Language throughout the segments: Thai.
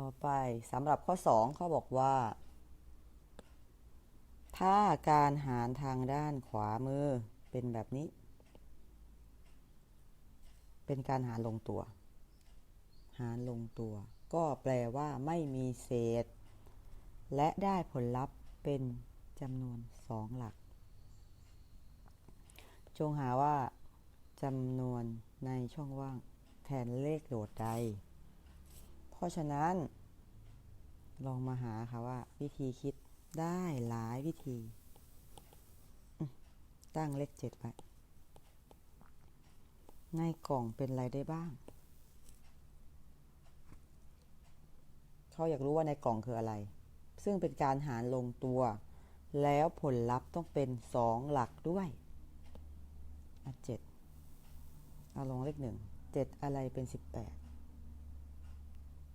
ต่อไปสำหรับข้อ 2 เขาบอกว่า ถ้าการหารทางด้านขวามือเป็นแบบนี้ เป็นการหารลงตัว หารลงตัว ก็แปลว่าไม่มีเศษ และได้ผลลัพธ์เป็นจำนวนสองหลัก จงหาว่าจำนวนในช่องว่างแทนเลขโดดใด เพราะฉะนั้น ลองมาหาค่ะว่า วิธีคิดได้หลายวิธี ตั้งเลขเจ็ดไว้ในกล่องเป็นอะไรได้บ้าง เขาอยากรู้ว่าในกล่องคืออะไร ซึ่งเป็นการหารลงตัว แล้วผลลัพธ์ต้องเป็นสองหลักด้วยอะเจ็ดเอาลงเลขหนึ่งเจ็ดอะไรเป็นสิบแปด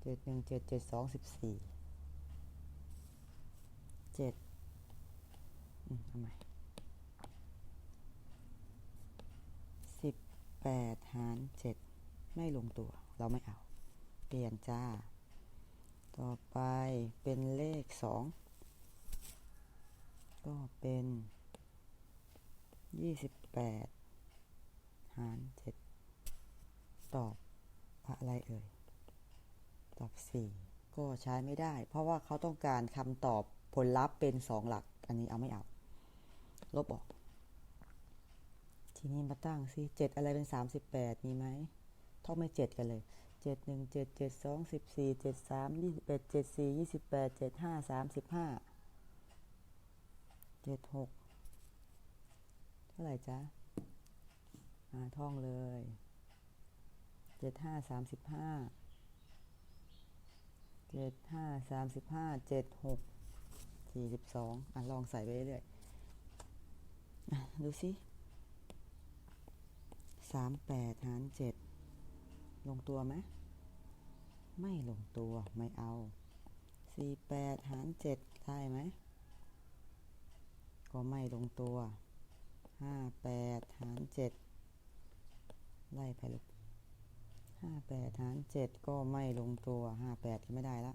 เจ็ดหนึ่งเจ็ดเจ็ดสองสิบสี่เจ็ดอืมเอาใหม่สิบแปดหารเจ็ดไม่ลงตัว เราไม่เอา เปลี่ยนจ้า ต่อไปเป็นเลขสองก็เป็นยี่สิบแปดหารเจ็ดตอบอะไรเอ่ย ตอบ 4 ก็ใช้ไม่ได้ เพราะว่าเขาต้องการคำตอบผลลัพธ์เป็น 2 หลัก อันนี้เอาไม่เอา ลบออก ทีนี้มาตั้งซิ7อะไรเป็น 38 มีไหมท่องไม่ 7 กันเลย 7 1 7 7 2 14 7 3 21 7 4 28 7 5 35 7 6 เท่าไหร่จ๊ะท่องเลย 7 5 35 เจ็ดห้าสามสิบห้าเจ็ดหกสี่สิบสองอะลองใส่ไปเรื่อยดูสิสามแปดหารเจ็ดลงตัวไหมไม่ลงตัวไม่เอาสี่แปดหารเจ็ดได้ไหมก็ไม่ลงตัวห้าแปดหารเจ็ดไล่ไปลูก แปดหารเจ็ดก็ไม่ลงตัวห้าแปดก็ไม่ได้ละ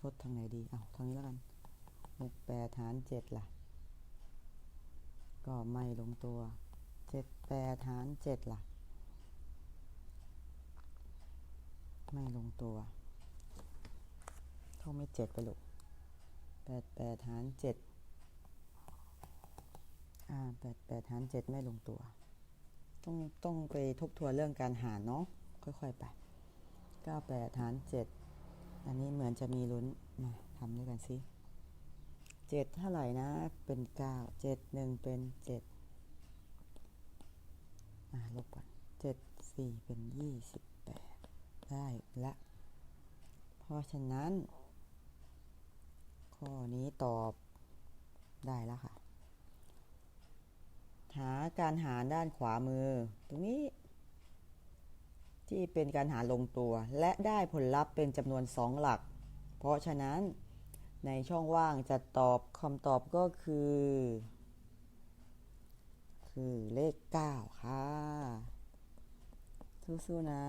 ทดทางไหนดีเอาทางนี้แล้วกันหกแปดหารเจ็ดล่ะ ก็ไม่ลงตัวเจ็ดแปดหารเจ็ดล่ะ ไม่ลงตัวเข้าไม่เจ็ดไปลูกแปดแปดหารเจ็ดอ่าแปดแปดหารเจ็ดไม่ลงตัว ต้องต้องไปทบทวนเรื่องการหารเนาะ ค่อยๆไปเก้าแปดหารเจ็ดอันนี้เหมือนจะมีลุ้น มาทำด้วยกันสิเจ็ดเท่าไหร่นะ เป็นเก้าเจ็ดหนึ่งเป็นเจ็ดอ่าลบก่อนเจ็ดสี่เป็นยี่สิบแปดได้ละ เพราะฉะนั้น ข้อนี้ตอบได้แล้วค่ะ หาการหารด้านขวามือ ตรงนี้ ที่เป็นการหารลงตัว และได้ผลลัพธ์เป็นจำนวนสองหลัก เพราะฉะนั้นในช่องว่างจะตอบคำตอบก็คือ คือเลข 9 ค่ะสู้ๆนะ